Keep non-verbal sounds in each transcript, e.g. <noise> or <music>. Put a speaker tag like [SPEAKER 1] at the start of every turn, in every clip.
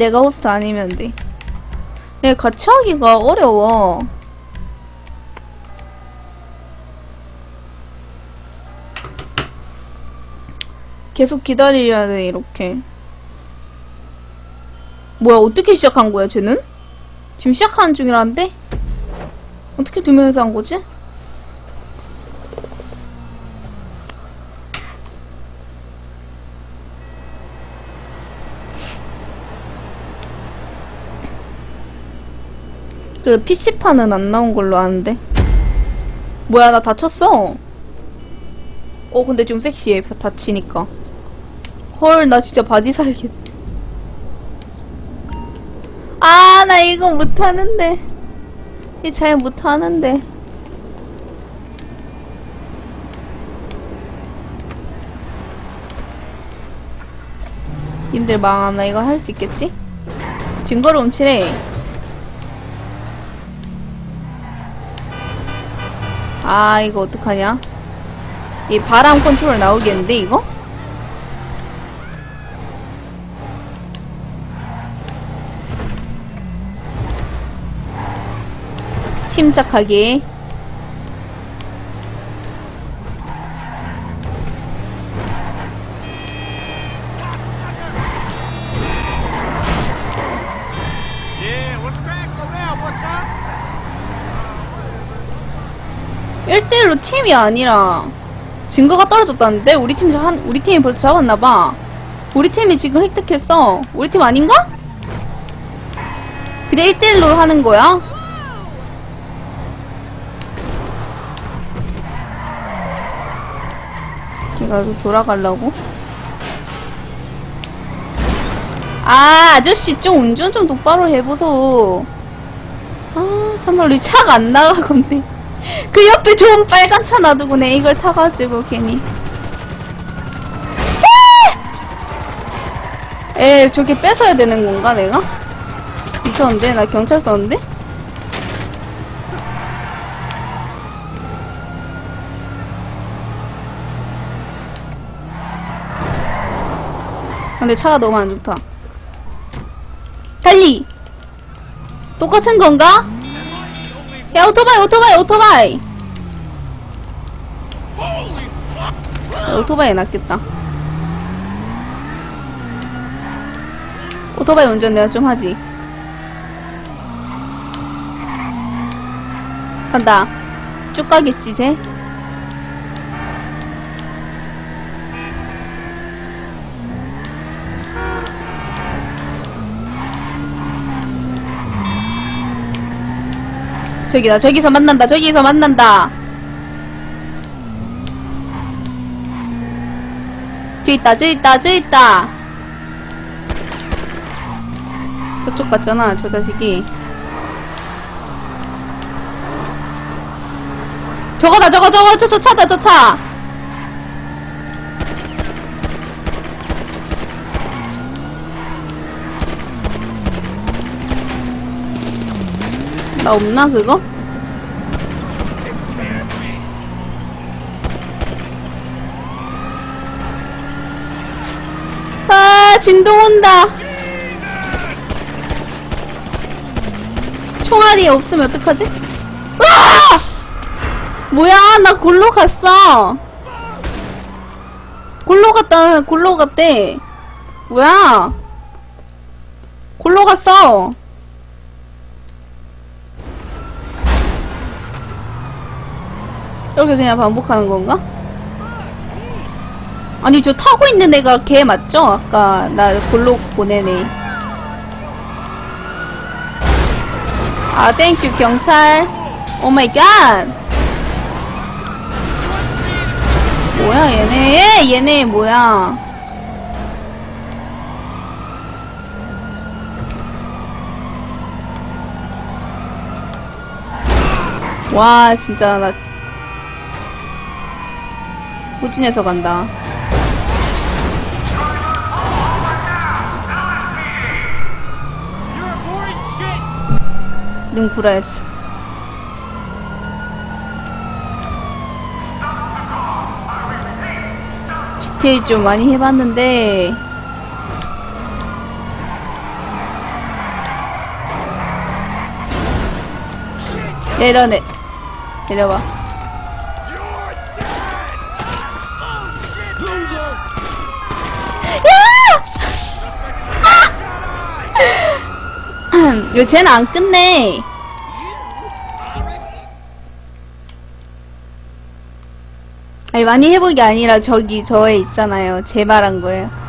[SPEAKER 1] 내가 호스트 아니면 돼. 내 같이 하기가 어려워. 계속 기다려야 돼, 이렇게. 뭐야, 어떻게 시작한 거야, 쟤는? 지금 시작하는 중이라는데? 어떻게 두 명이서 한 거지? 그 PC판은 안 나온 걸로 아는데. 뭐야, 나 다쳤어. 어, 근데 좀 섹시해, 다치니까. 헐, 나 진짜 바지 사야겠다. 아, 나 이거 못하는데. 이 잘 못하는데. 님들 망함, 나 이거 할 수 있겠지? 증거를 훔치래. 아, 이거 어떡하냐? 이 바람 컨트롤 나오겠는데, 이거? 침착하게. 1대1로 팀이 아니라 증거가 떨어졌다는데? 우리 팀, 한, 우리 팀이 벌써 잡았나봐. 우리 팀이 지금 획득했어. 우리 팀 아닌가? 그냥 1대1로 하는 거야? 또 돌아가려고? 아, 아저씨 좀 운전 좀 똑바로 해보소. 아, 정말 이 차가 안 나가건데. 그 옆에 좋은 빨간 차 놔두고 내 이걸 타가지고 괜히. 아! 에, 저게 뺏어야 되는 건가, 내가? 미쳤는데? 나 경찰 썼는데? 근데 차가 너무 안 좋다. 달리! 똑같은 건가? 야 오토바이 오토바이 오토바이. 야, 오토바이 낫겠다. 오토바이 운전 내가 좀 하지. 간다. 쭉 가겠지 쟤 저기다 저기서 만난다 저기서 만난다. 저 있다 저 있다 저 있다. 저쪽 갔잖아 저 자식이. 저거다 저거 저거 저, 저 차다 저차 나 없나 그거? 아 진동 온다 총알이 없으면 어떡하지? 아! 뭐야 나 골로 갔어 골로 갔다 골로 갔대 뭐야 골로 갔어 이렇게 그냥 반복하는 건가? 아니 저 타고 있는 애가 걔 맞죠? 아까 나 골로 보낸 애. 아 땡큐 경찰. 오 마이 갓. 뭐야 얘네 얘네 뭐야? 와 진짜 나 후진해서 간다. 눈 구라했어. GTA 좀 많이 해봤는데 내려내 내려와 이거 쟤는 안 끝내. 아니, 많이 해본 게 아니라 저기, 저에 있잖아요. 제 말한 거예요.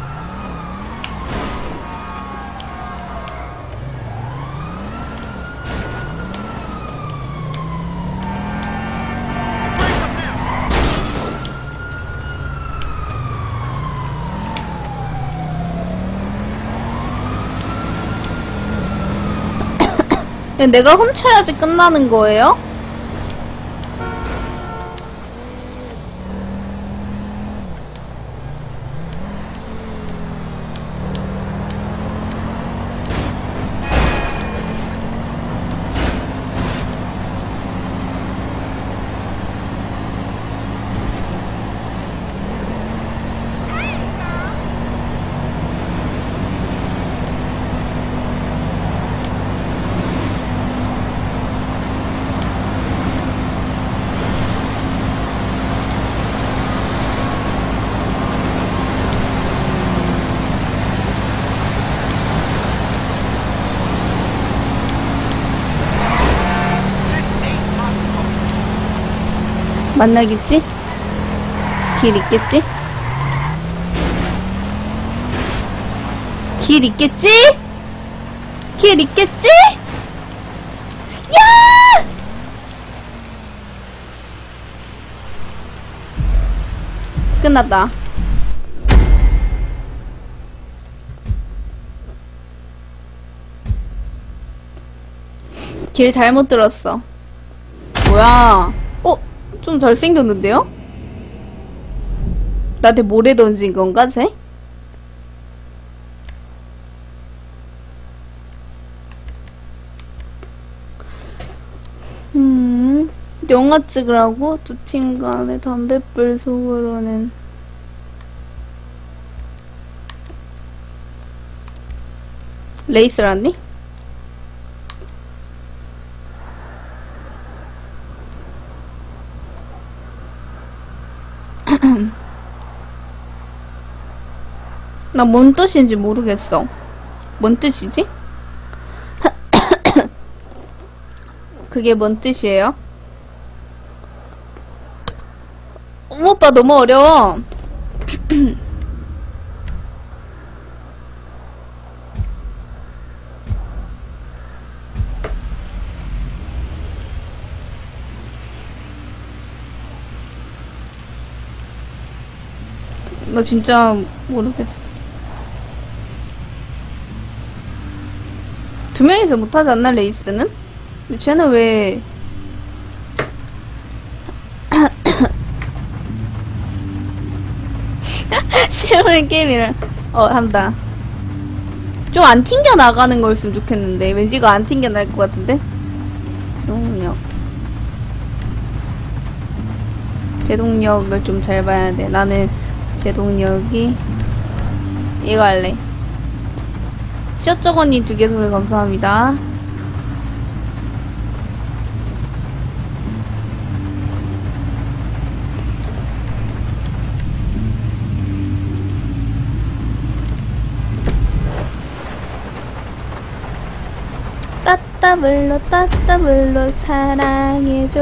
[SPEAKER 1] 내가 훔쳐야지 끝나는 거예요? 만나겠지? 길 있겠지? 길 있겠지? 길 있겠지? 야! 끝났다. 길 잘못 들었어. 뭐야? 어? 좀 잘생겼는데요? 나한테 모래 던진 건가, 쟤? 음, 영화 찍으라고? 두 팀 간의 담뱃불 속으로는. 레이스라니? 나 뭔 뜻인지 모르겠어. 뭔 뜻이지? <coughs> 그게 뭔 뜻이에요? 어머, 오빠 너무 어려워. <coughs> 나 진짜 모르겠어. 두 명이서 못하지 않나, 레이스는? 근데 쟤는 왜. <coughs> 쉬운 게임이라, 어, 한다. 좀 안 튕겨 나가는 거였으면 좋겠는데. 왠지 이거 안 튕겨 나갈 것 같은데? 제동력. 제동력을 좀 잘 봐야 돼. 나는 제동력이 이거 할래. 쇼쩌거님 두개 소리 감사합니다. 따따블로 따따블로 사랑해줘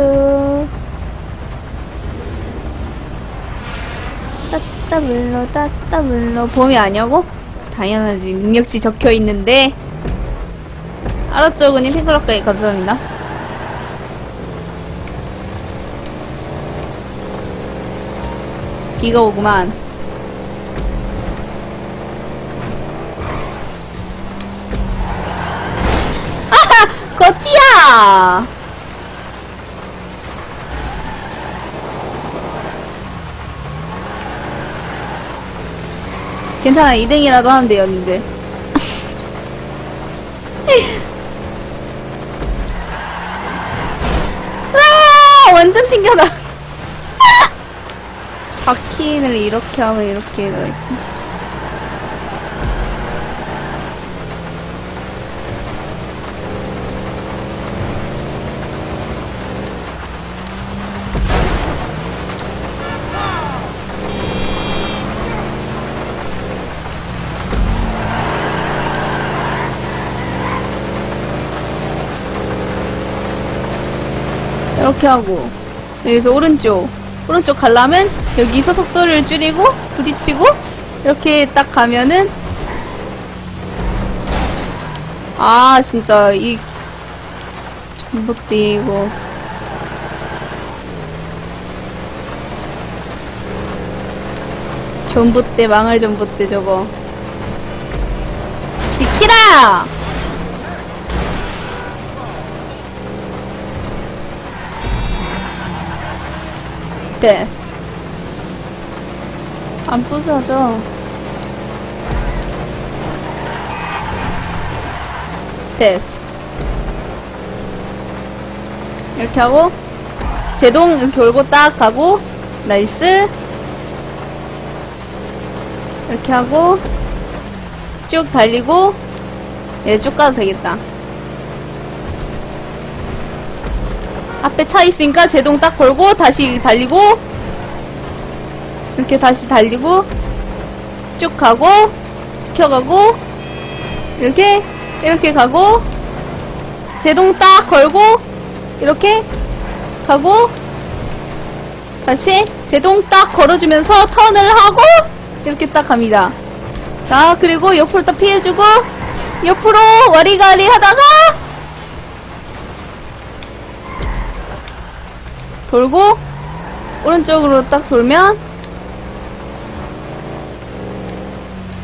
[SPEAKER 1] 따따블로 따따블로 봄이 아니냐고? 당연하지. 능력치 적혀있는데. 알았죠 그님? 핑클럽까지 감사합니다. 비가 오구만. 아하! 거치야! 괜찮아 2등이라도 하면 돼요 님들. <laughs> 아 완전 튕겨나. <laughs> 바퀴를 이렇게 하면 이렇게 가있지 이렇게 하고 여기서 오른쪽 오른쪽 가려면 여기서 속도를 줄이고 부딪히고 이렇게 딱 가면은 아 진짜 이 전봇대 이거 전봇대 망할 전봇대 저거. 비키라 됐어 안 부서져. 됐어. 이렇게 하고 제동 이렇게 돌고 딱 가고 나이스. 이렇게 하고 쭉 달리고 얘쭉 가도 되겠다 앞에 차 있으니까 제동 딱 걸고 다시 달리고 이렇게 다시 달리고 쭉 가고 비켜가고 이렇게 이렇게 가고 제동 딱 걸고 이렇게 가고 다시 제동 딱 걸어주면서 턴을 하고 이렇게 딱 갑니다. 자 그리고 옆으로 딱 피해주고 옆으로 와리가리 하다가 돌고 오른쪽으로 딱 돌면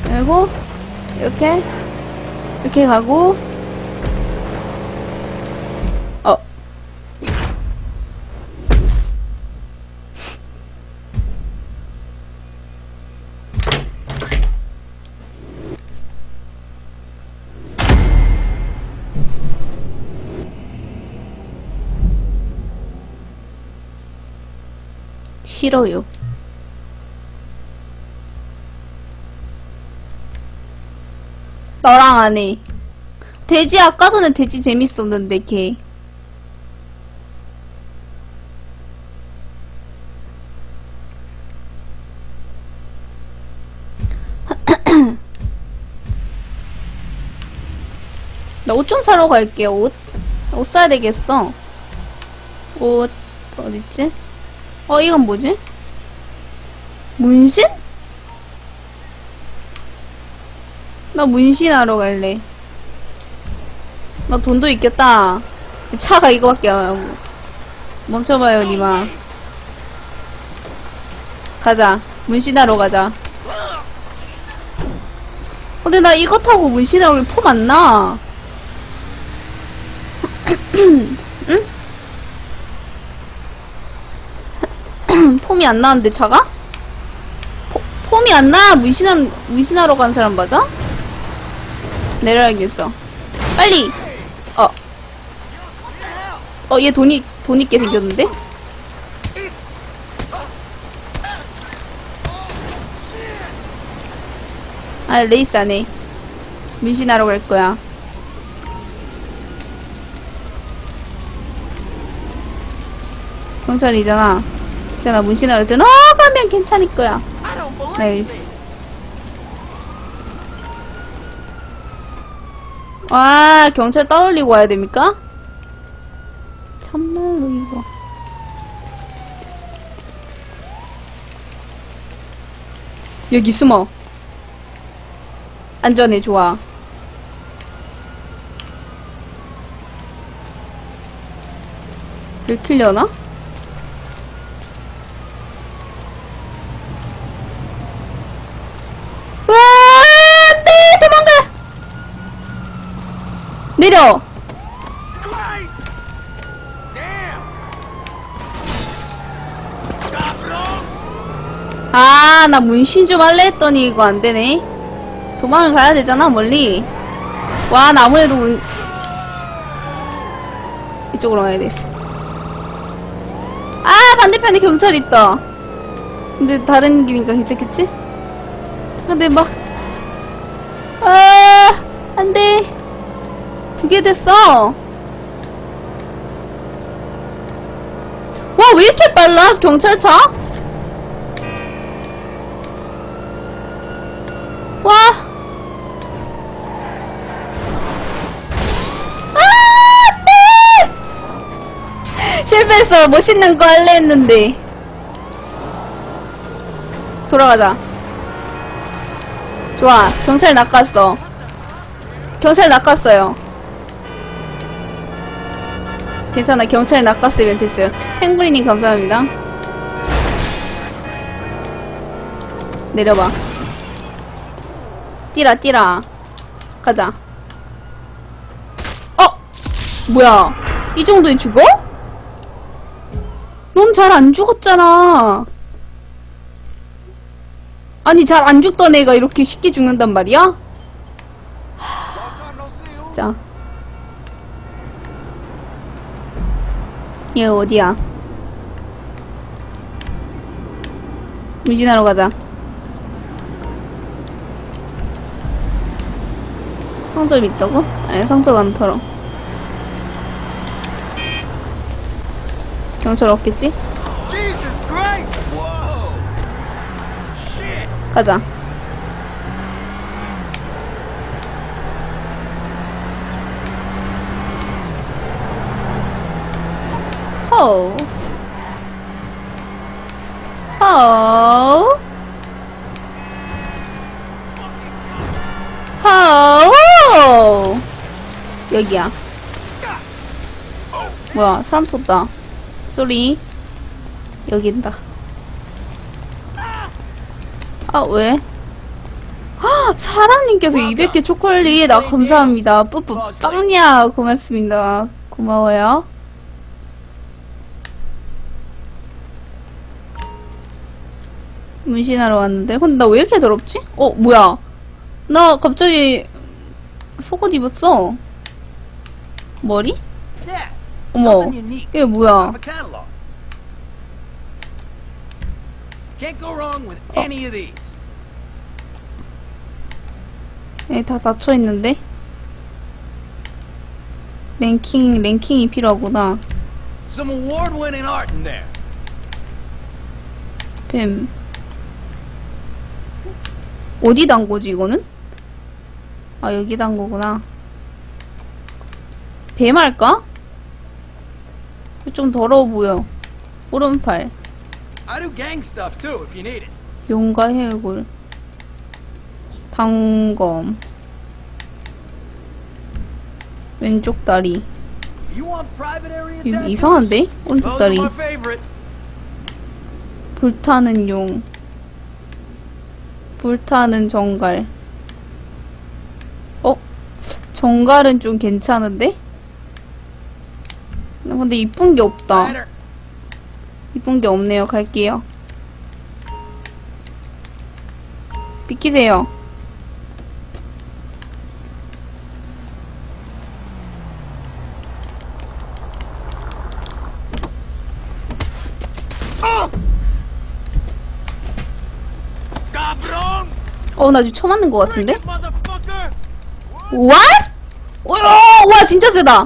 [SPEAKER 1] 그리고 이렇게 이렇게 가고 싫어요. 너랑 안 해. 돼지 아까 전에 돼지 재밌었는데 걔. <clears throat> 나 옷 좀 사러 갈게요. 옷. 옷 사야 되겠어. 옷 어딨지? 어 이건 뭐지? 문신? 나 문신하러 갈래. 나 돈도 있겠다. 차가 이거밖에 안. 멈춰봐요, 니마. 가자. 문신하러 가자. 근데 나 이거 타고 문신하러 가면 폼안 나. 폼이 안 나는데 차가? 포, 폼이 안 나. 문신한 문신하러 간 사람 맞아? 내려야겠어. 빨리. 어. 어, 얘 돈이 돈 있게 생겼는데? 아, 레이스 안 해. 문신하러 갈 거야. 경찰이잖아. 제가 문신하러 했더니, 어, 가면 괜찮을 거야. 나이스. 와, 경찰 따돌리고 와야 됩니까? 참말로 이거. 여기 숨어. 안전해, 좋아. 들키려나? 와, 안 돼! 도망가! 아, 나 문신 좀 할래 했더니 이거 안 되네. 도망을 가야 되잖아, 멀리. 와, 나 아무래도 문... 이쪽으로 가야 되겠어. 아, 반대편에 경찰 있다. 근데 다른 길이니까 괜찮겠지? 근데 막, 아, 안 돼. 두 개 됐어. 와, 왜 이렇게 빨라, 경찰차? 와! 아, 안 돼! 실패했어. 멋있는 거 할래 했는데. 돌아가자. 좋아. 경찰 낚았어. 경찰 낚았어요. 괜찮아. 경찰 낚았으면 됐어요. 탱브리님 감사합니다. 내려봐. 뛰라, 뛰라. 가자. 어! 뭐야. 이 정도에 죽어? 넌 잘 안 죽었잖아. 아니, 잘 안 죽던 애가 이렇게 쉽게 죽는단 말이야?
[SPEAKER 2] Who?
[SPEAKER 1] 진짜. 얘 어디야? 무진하러 가자. 상점 있다고? 아니, 상점 안 털어. 경찰 없겠지? 가자. 호. 호. 호. 여기야. 뭐야, 사람 쳤다. 쏘리. 여긴다. 아, 왜? 헉, 사람님께서 200개 초콜릿, 아, 감사합니다. 뿌뿌, 빵야, 고맙습니다. 고마워요. 문신하러 왔는데? 근데 나 왜 이렇게 더럽지? 어, 뭐야. 나 갑자기 속옷 입었어. 머리? 어머. 이게 뭐야.
[SPEAKER 2] Of a catalog. Can't go wrong with any of these.
[SPEAKER 1] 네, 다 닫혀있는데? 랭킹, 랭킹이 필요하구나. 뱀. 어디 단 거지, 이거는? 아, 여기 단 거구나. 뱀 할까? 좀 더러워 보여. 오른팔. 용과 해골. 단검. 왼쪽 다리. 이? 이상한데? 오른쪽 다리. 불타는 용. 불타는 정갈. 어? 정갈은 좀 괜찮은데? 근데 이쁜 게 없다. 이쁜 게 없네요. 갈게요. 비키세요.
[SPEAKER 2] Cabrón!
[SPEAKER 1] 어, 나 지금 처음 맞는 것 같은데? What? 오, 와, 진짜 세다.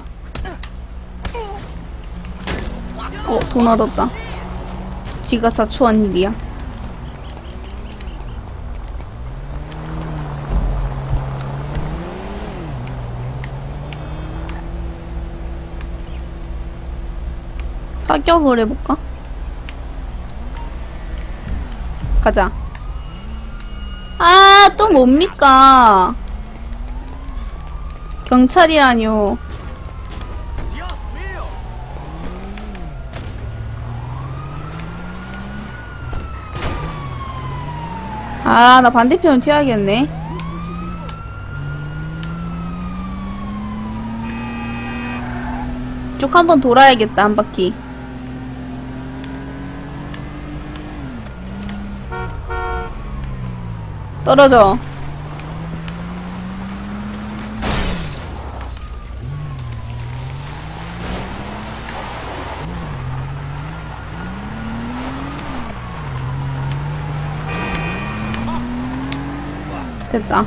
[SPEAKER 1] 어, 돈 얻었다. 지가 자초한 일이야. 사격을 해볼까? 가자. 아, 또 뭡니까? 경찰이라뇨. 아, 나 반대편 튀어야겠네. 쭉 한번 돌아야겠다, 한 바퀴. 떨어져. 됐다.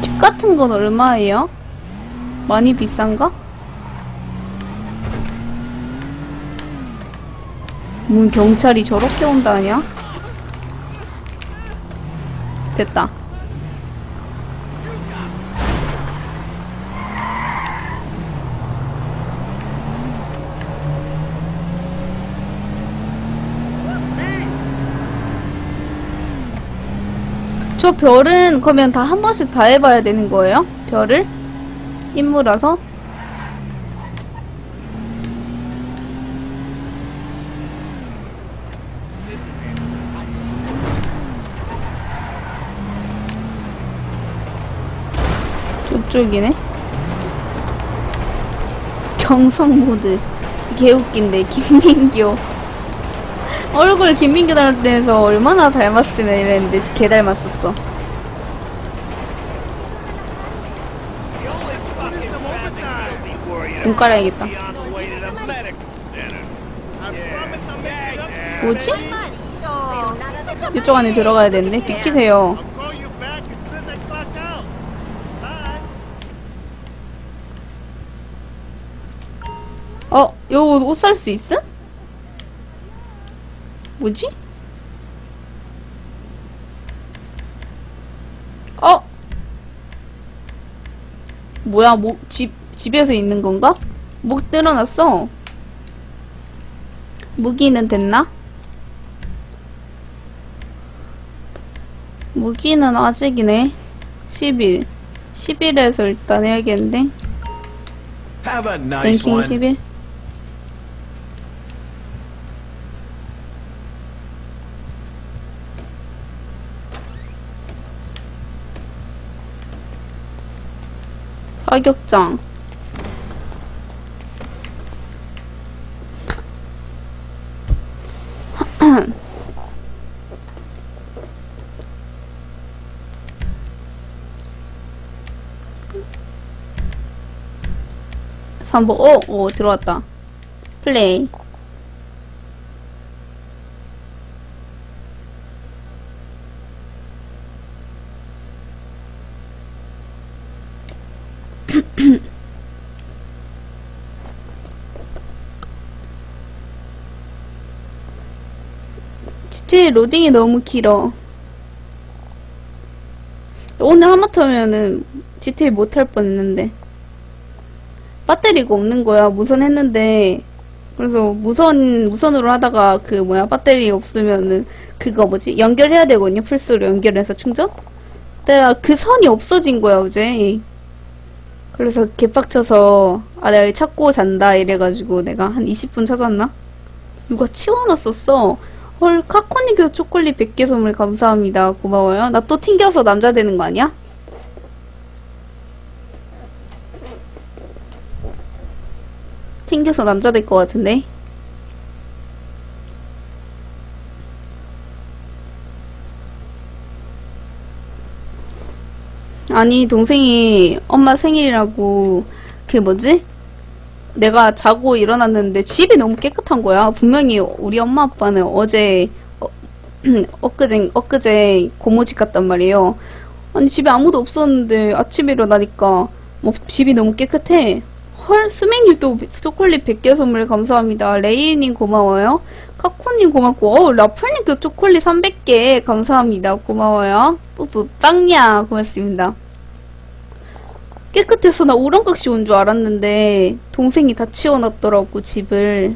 [SPEAKER 1] 집 같은 건 얼마예요? 많이 비싼가? 문 경찰이 저렇게 온다냐? 됐다. 저 별은 그러면 다 한 번씩 다 해봐야 되는 거예요? 별을? 임무라서? 저쪽이네. 경성 모드. 개웃긴데, 김민규. 얼굴 김민규 닮았대서 얼마나 닮았으면 이랬는데, 개 닮았었어. 눈 깔아야겠다. 뭐지? 이쪽 안에 들어가야 되는데, 비키세요. 어, 요거 옷살 수 있음? 뭐지? 어? 뭐야, 목, 집, 집에서 있는 건가? 목 늘어났어. 무기는 됐나? 무기는 아직이네. 10일. 10일에서 일단 해야겠는데.
[SPEAKER 3] Nice
[SPEAKER 1] 랭킹
[SPEAKER 3] one.
[SPEAKER 1] 10일. 사격장. 삼번 어, 오, 들어왔다. 플레이. <clears throat> GTA 로딩이 너무 길어. 오늘 하마터면은 GTA 못할 뻔했는데. 배터리가 없는 거야. 무선 했는데. 그래서 무선, 무선으로 하다가 그 뭐야, 배터리 없으면은 그거 뭐지? 연결해야 되거든요. 플스로 연결해서 충전? 내가 그 선이 없어진 거야, 어제. 그래서 개빡쳐서, 아, 내가 찾고 잔다. 이래가지고 내가 한 20분 찾았나? 누가 치워놨었어. 헐, 카코님께서 초콜릿 100개 선물 감사합니다. 고마워요. 나 또 튕겨서 남자 되는 거 아니야? 튕겨서 남자 될 것 같은데. 아니, 동생이 엄마 생일이라고, 그 뭐지? 내가 자고 일어났는데 집이 너무 깨끗한 거야. 분명히 우리 엄마 아빠는 어제, 어, <clears throat> 엊그제, 엊그제 고모집 갔단 말이에요. 아니, 집에 아무도 없었는데 아침에 일어나니까, 뭐, 집이 너무 깨끗해. 헐, 수맹님도 초콜릿 100개 선물 감사합니다. 레이님 고마워요. 카코님 고맙고, 어, 라플님도 초콜릿 300개 감사합니다. 고마워요. 뿌뿌, 빵야 고맙습니다. 깨끗해서 나 오랑각시 온 줄 알았는데, 동생이 다 치워놨더라고, 집을.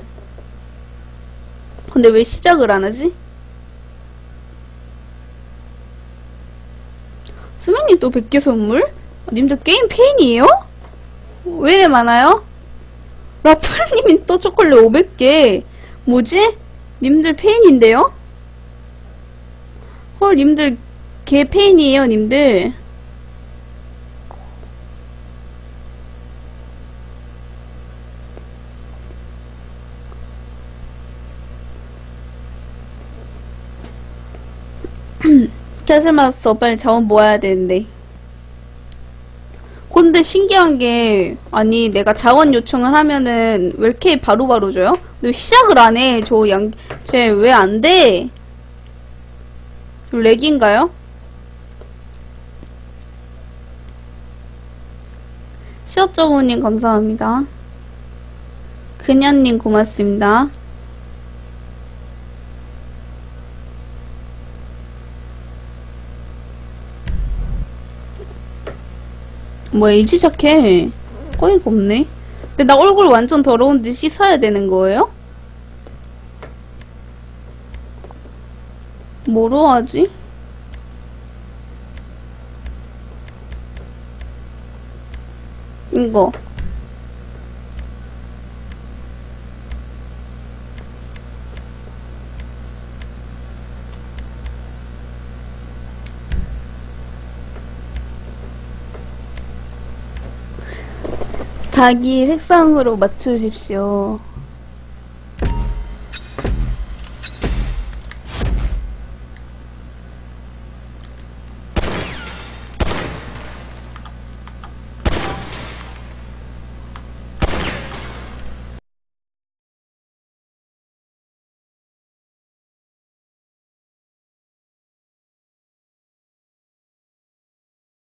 [SPEAKER 1] 근데 왜 시작을 안 하지? 수맹님 또 100개 선물? 님들 게임 팬이에요? 왜 이래 많아요? 라플님이 또 초콜릿 500개. 뭐지? 님들 팬인데요? 헐, 님들 개 팬이에요, 님들. <clears throat> 캐슬마스터 빨리 자원 모아야 되는데. 근데 신기한 게 아니 내가 자원 요청을 하면은 왜 이렇게 바로바로 줘요? 근데 시작을 안 해. 저 양, 쟤 왜 안 돼? 좀 렉인가요? 시어쩌고님 감사합니다. 그녀님 고맙습니다. 뭐야, 이지 착해. 어이가 없네. 근데 나 얼굴 완전 더러운데 씻어야 되는 거예요? 뭐로 하지? 이거. 자기 색상으로 맞추십시오.